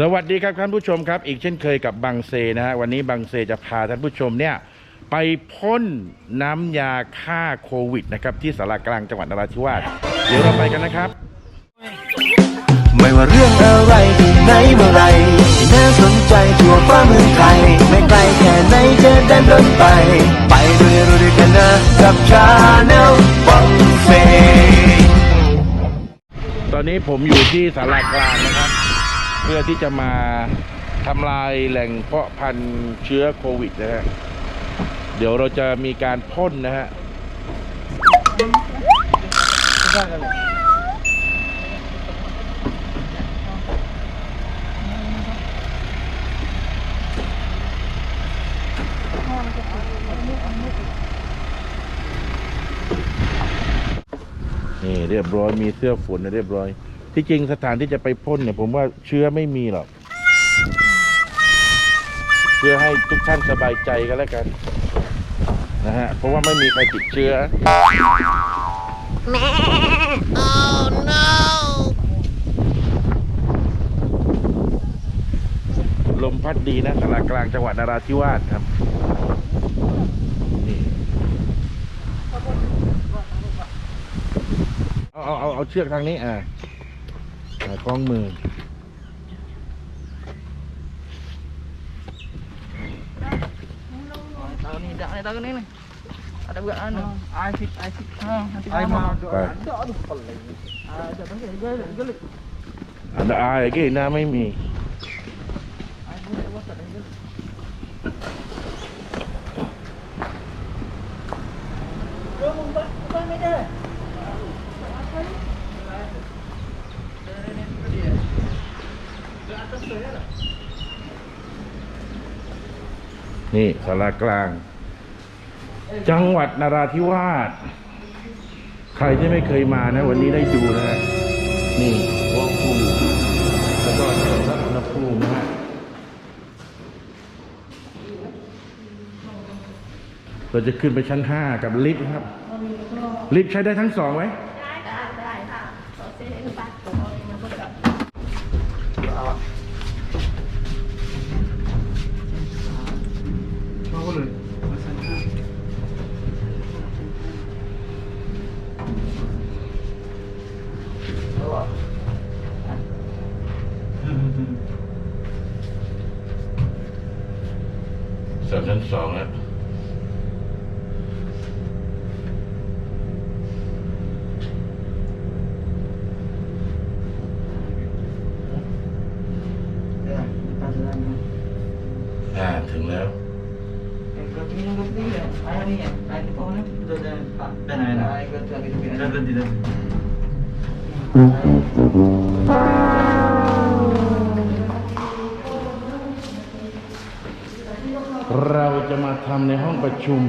สวัสดีครับท่านผู้ชมครับ อีกเช่นเคยกับบังเซนะฮะวันนี้บังเซจะพาท่านผู้ชมเนี่ยไปพ่นน้ำยาฆ่าโควิดนะครับที่สารากลางจังหวัดนราธิวาสเดี๋ยวเราไปกันนะครับ ไม่ว่าเรื่องอะไรที่ไหนเมื่อไหรที่น่าสนใจทั่วฟ้าเมืองไทย ไม่ไกลแค่ไหนจะเดินรถไป ไปด้วยรู้ด้วยกันนะกับชาแนลบังเฟตอนนี้ผมอยู่ที่สารากลางนะครับเพื่อที่จะมาทำลายแหล่งเพาะพันธุ์เชื้อโควิดนะฮะเดี๋ยวเราจะมีการพ่นนะฮะนี่เรียบร้อยมีเสื้อฝนนะเรียบร้อย ที่จริงสถานที่จะไปพ่นเนี่ย ผมว่าเชื้อไม่มีหรอก เพื่อให้ทุกท่านสบายใจกันแล้วกัน นะฮะ เพราะว่าไม่มีใครติดเชื้อลมพัดดีนะสารากลางจังหวัดนราธิวาสครับนี่เอาเอาเอาเอาเชือกทางนี้อ่าอ่าค ล้องมือ Tahu ni dak ni tahu ni ni. Ada buat anu. Ai fit ai fit. Ha, nanti Ai mama. mau Baik. Ada tu pelik. Ah, dak bangkit gelik gelik. อันอายกี่หน้าไม่มี Ai buat buat tak gelik. Kamu buat apa ni dah? นี่สารากลาง จังหวัดนราธิวาส ใครที่ไม่เคยมานะ วันนี้ได้ดูนะฮะนี่วอลคูแล้วก็เจ้าพระอุณหภูมินะฮะเราจะขึ้นไปชั้นห้ากับลิฟต์ครับ ลิฟต์ใช้ได้ทั้งสองไหม สามชั้นสองแล้ว Ya, tak jalan. อ่าถึงแล้ว Kau ni kau ni ya. Ai ni ya. Ai ni kau ni. Betul dah. Dan ai nak. Ai เราจะมาทำในห้องประชุม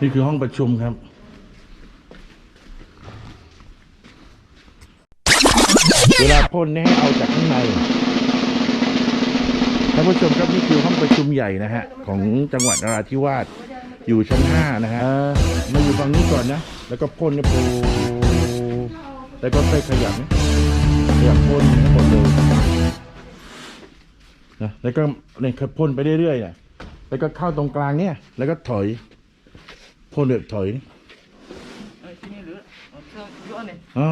นี่คือห้องประชุมครับเวลาพ่นเนี่ยให้เอาจากข้างในท่านผู้ชมครับนี่คือห้องประชุมใหญ่นะฮะ ของจังหวัดนราธิวาส อยู่ชั้นห้านะฮะเอ่อมาอยู่ฝั่งนี้ก่อนนะ แล้วก็พ่นเนี่ยปูแล้วก็ค่อยขยับนะขยับพ่นทั้งหมดเลยนะแล้วก็เนี่ยพ่นไปเรื่อยๆนะแล้วก็เข้าตรงกลางเนี่ย แล้วก็ถอยพ่นแบบถอย Ai sini dulu. Okey, juga ni. อ๋อ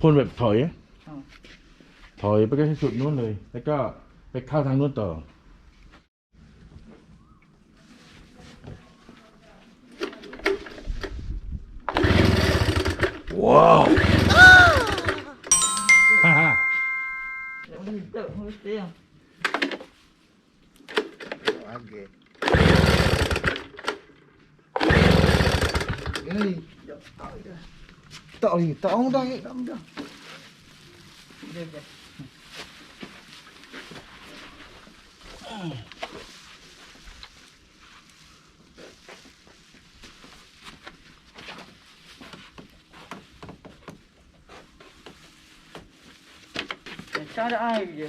พ่นแบบถอยอ๋อถอยไปก็ที่สุดนู้นเลย แล้วก็ไปเข้าทางนู้นต่อ ว้าวฮ่าฮ่า Dah boleh tak mesti Şahane aynı diyor.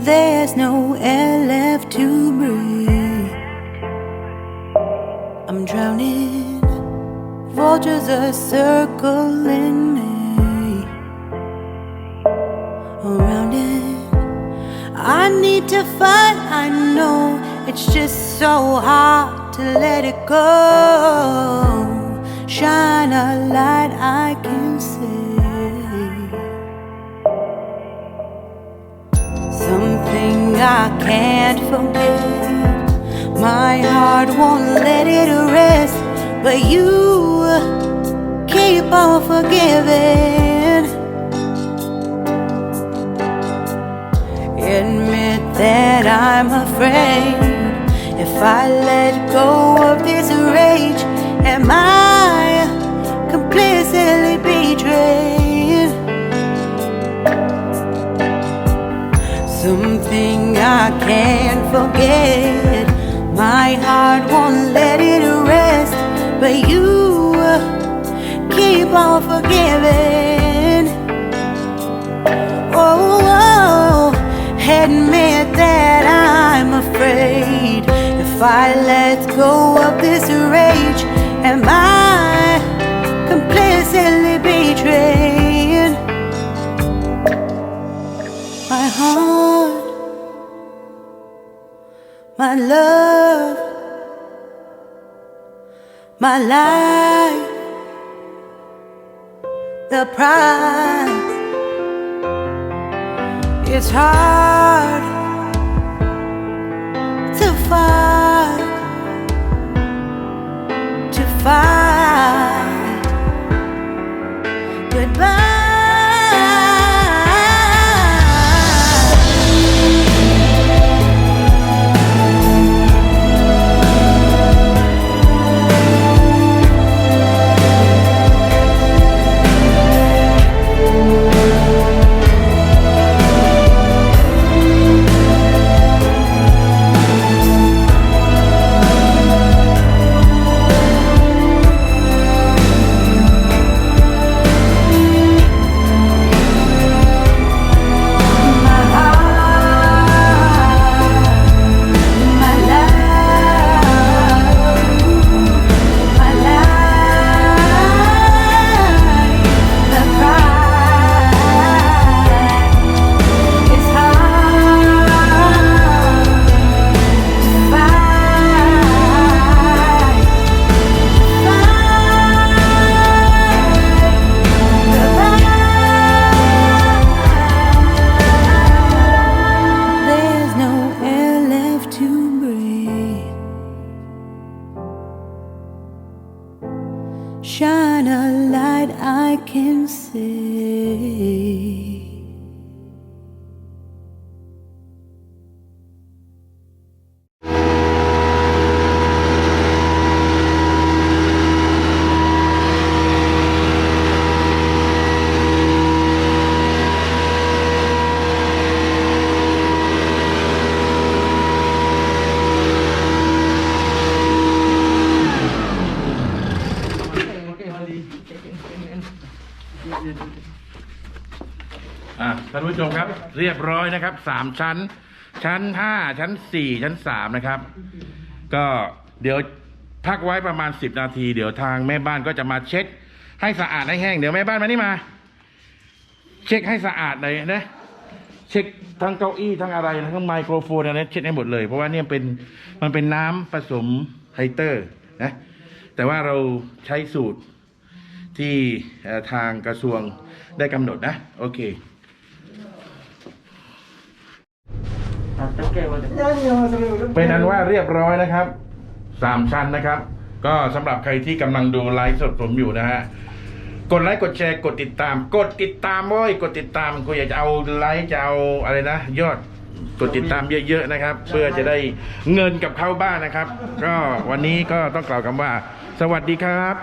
There's no air left to breathe. I'm drowning. Vultures are circling me. Around it. I need to fight. I know it's just so hard to let it go. Shine a light I can see. I can't forget. My heart won't let it rest, but you keep on forgiving. Admit that I'm afraid. If I let go of this rage, am I I can't forget. My heart won't let it rest, but you keep on forgiving. Oh, oh, admit that I'm afraid. If I let go of this rage, love, my life, the price. It's hard to fight, to fight. Shine a light I can see. ผู้ชมครับ เรียบร้อยนะครับสามชั้น ชั้นห้าชั้นสี่ชั้นสามนะครับ ก็เดี๋ยวพักไว้ประมาณสิบนาที เดี๋ยวทางแม่บ้านก็จะมาเช็ด ให้สะอาดให้แห้งเดี๋ยวแม่บ้านมานี่มา เช็คให้สะอาดเลยนะเช็คทั้งเก้าอี้ทั้งอะไรทั้งไมโครโฟนอะไรเช็ดให้หมดเลย เพราะว่าเนี่ยเป็นมันเป็นน้ำผสมไฮเตอร์นะแต่ว่าเราใช้สูตรที่ทางกระทรวงได้กำหนดนะ โอเค เป็นอันว่าเรียบร้อยนะครับสามชั้นนะครับ ก็สำหรับใครที่กำลังดูไลฟ์สดผมอยู่นะฮะกดไลค์กดแชร์กดติดตาม กดติดตามว้ยกดติดตามกูอยากจะเอาไลค์จะเอาอะไรนะ ยอดกดติดตามเยอะๆนะครับ เพื่อจะได้เงินกับเข้าบ้านนะครับ ก็วันนี้ก็ต้องกล่าวคำว่า สวัสดีครับ